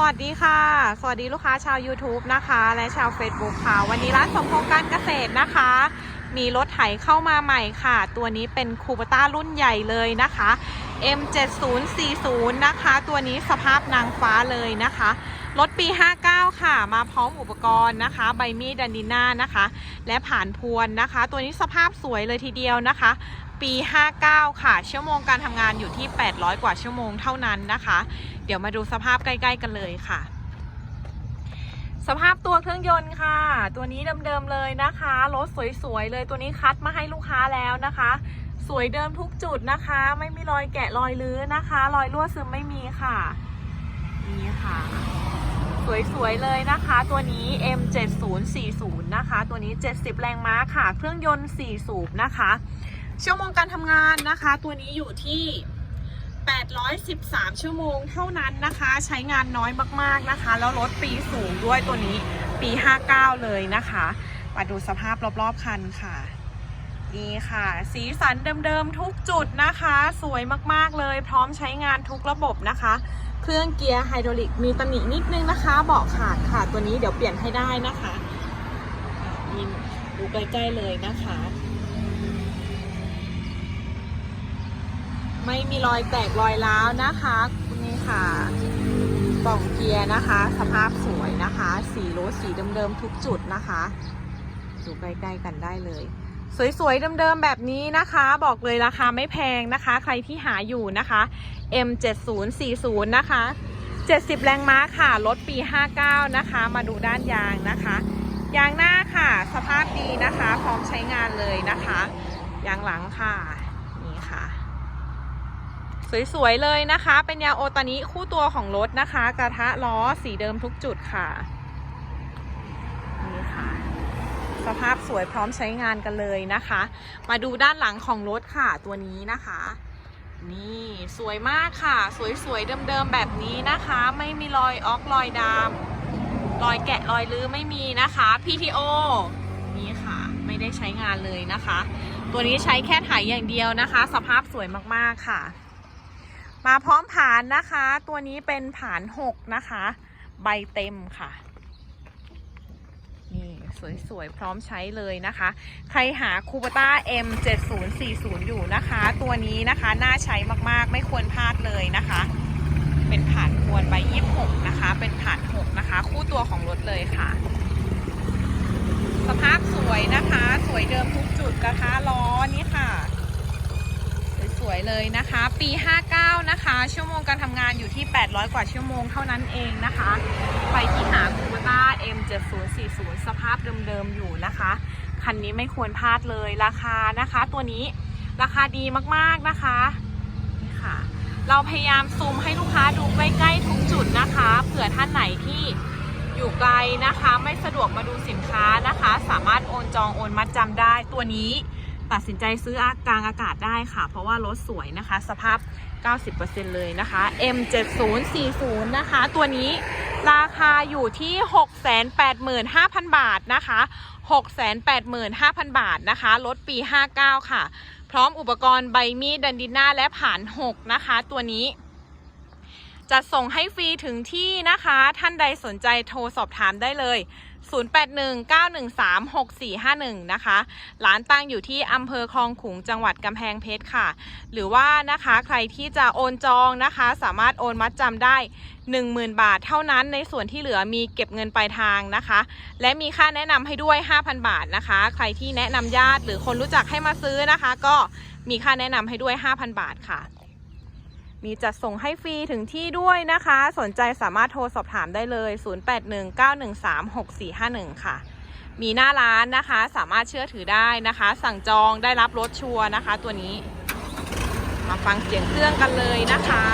สวัสดีค่ะ สวัสดีลูกค้าชาว YouTube นะคะ และชาว Facebook ค่ะ วันนี้ร้านสมพงษ์การเกษตรนะคะ มีรถไถเข้ามาใหม่ค่ะ ตัวนี้เป็นคูปต้ารุ่นใหญ่เลยนะคะ M7040 นะคะ ตัวนี้สภาพนางฟ้าเลยนะคะ รถปี 59 ค่ะ มาพร้อมอุปกรณ์นะคะ ใบมีดดันดิน่านะคะ และผ่านพวนนะคะ ตัวนี้สภาพสวยเลยทีเดียวนะคะ ปี 59 ค่ะ ชั่วโมงการทำงานอยู่ที่ 800 กว่าชั่วโมงเท่านั้นนะคะ เดี๋ยวมาดูสภาพใกล้ ๆ กันเลยค่ะสภาพตัวเครื่องยนต์ค่ะ ตัวนี้เดิมๆเลยนะคะ รถสวยๆเลย ตัวนี้คัดมาให้ลูกค้าแล้วนะคะ สวยเดิมทุกจุดนะคะ ไม่มีรอยแกะรอยลื้อนะคะ รอยรั่วซึมไม่มีค่ะ นี่ค่ะ สวยๆเลยนะคะ ตัวนี้ M7040 นะคะ ตัวนี้ 70 แรงม้าค่ะ เครื่องยนต์ 4 สูบนะคะ ชั่วโมงการทำงานนะคะ ตัวนี้อยู่ที่ 813 ชั่วโมงเท่านั้นนะคะ ใช้งานน้อยมากๆนะคะ แล้วรถปีสูงด้วยตัวนี้ปี 59 เลยนะคะ มาดูสภาพรอบๆคันค่ะ นี่ค่ะ สีสันเดิมๆทุกจุดนะคะ สวยมากๆเลย พร้อมใช้งานทุกระบบนะคะ เครื่องเกียร์ไฮดรอลิกมีตำหนินิดนึงนะคะเบาะขาดค่ะตัวนี้เดี๋ยวเปลี่ยนให้ได้นะคะอ่านี่ดูใกล้ๆเลยนะคะ ไม่มีรอยแตกรอยร้าวนะคะนี่ค่ะกล่องเกียร์นะคะ สภาพสวยนะคะ สีรถสีเดิมๆทุกจุดนะคะ ดูใกล้ๆกันได้เลย สวยๆเดิมๆแบบนี้นะคะ บอกเลยราคาไม่แพงนะคะ ใครที่หาอยู่นะคะ M7040 นะคะ 70 แรงม้าค่ะ รถปี 59 นะคะ มาดูด้านยางนะคะ ยางหน้าค่ะ สภาพดีนะคะ พร้อมใช้งานเลยนะคะ ยางหลังค่ะ นี่ค่ะ สวยๆเลยนะคะ เป็นยางโอตานิคู่ตัวของรถนะคะ กระทะล้อสีเดิมทุกจุดค่ะ นี่ค่ะ สภาพสวยพร้อมใช้งานกันเลยนะคะ มาดูด้านหลังของรถค่ะตัวนี้นะคะ นี่สวยมากค่ะ สวยๆเดิมๆแบบนี้นะคะ ไม่มีรอยออกรอยดำรอยแกะรอยลื้อไม่มีนะคะ PTO นี่ค่ะไม่ได้ใช้งานเลยนะคะ ตัวนี้ใช้แค่ไถอย่างเดียวนะคะ สภาพสวยมากๆค่ะ มาพร้อมผานนะคะ ตัวนี้เป็นผาน 6 นะคะ ใบเต็มค่ะ สวยๆ พร้อมใช้เลยนะคะ ใครหาคูปต้า M7040 อยู่นะคะ ตัวนี้นะคะน่าใช้มากๆ ไม่ควรพลาดเลยนะคะ เป็นผ่านควรใบ26 นะคะ เป็นผ่าน 6 นะคะ คู่ตัวของรถเลยค่ะ สภาพสวยนะคะ สวยเดิมทุกจุดกระทะล้อนี่ค่ะ วยๆเลยนะคะ ปี 59 นะคะ ชั่วโมงการทำงานอยู่ที่ 800 กว่าชั่วโมงเท่านั้นเองนะคะใครที่หาคูต้า M7040 สภาพเดิมๆอยู่นะคะ คันนี้ไม่ควรพลาดเลยราคานะคะ ตัวนี้ราคาดีมากๆนะคะนี่ค่ะ เราพยายามซูมให้ลูกค้าดูใกล้ๆทุกจุดนะคะเผื่อท่านไหนที่อยู่ไกลนะคะ ไม่สะดวกมาดูสินค้านะคะ สามารถโอนจองโอนมัดจำได้ตัวนี้ ตัดสินใจซื้อกลางอากาศได้ค่ะ เพราะว่ารถสวยนะคะ สภาพ 90%เลยนะคะ M7040 นะคะ ตัวนี้ราคาอยู่ที่ 685,000 บาทนะคะ 685,000 บาทนะคะ รถปี 59 ค่ะ พร้อมอุปกรณ์ใบมีดดันดิน่าและผ่าน 6 นะคะ ตัวนี้จะส่งให้ฟรีถึงที่นะคะ ท่านใดสนใจโทรสอบถามได้เลย 0819136451 นะคะ ร้านตั้งอยู่ที่อำเภอคลองขุงจังหวัดกำแพงเพชรค่ะ หรือว่านะคะใครที่จะโอนจองนะคะ สามารถโอนมัดจำได้ 10,000 บาทเท่านั้นในส่วนที่เหลือมีเก็บเงินปลายทางนะคะ และมีค่าแนะนำให้ด้วย 5,000 บาทนะคะ ใครที่แนะนำญาติหรือคนรู้จักให้มาซื้อนะคะ ก็มีค่าแนะนำให้ด้วย 5,000 บาทค่ะ มีจัดส่งให้ฟรีถึงที่ด้วยนะคะ สนใจสามารถโทรสอบถามได้เลย 0819136451 ค่ะ มีหน้าร้านนะคะ สามารถเชื่อถือได้นะคะ สั่งจองได้รับรถชัวร์นะคะ ตัวนี้ มาฟังเสียงเครื่องกันเลยนะคะ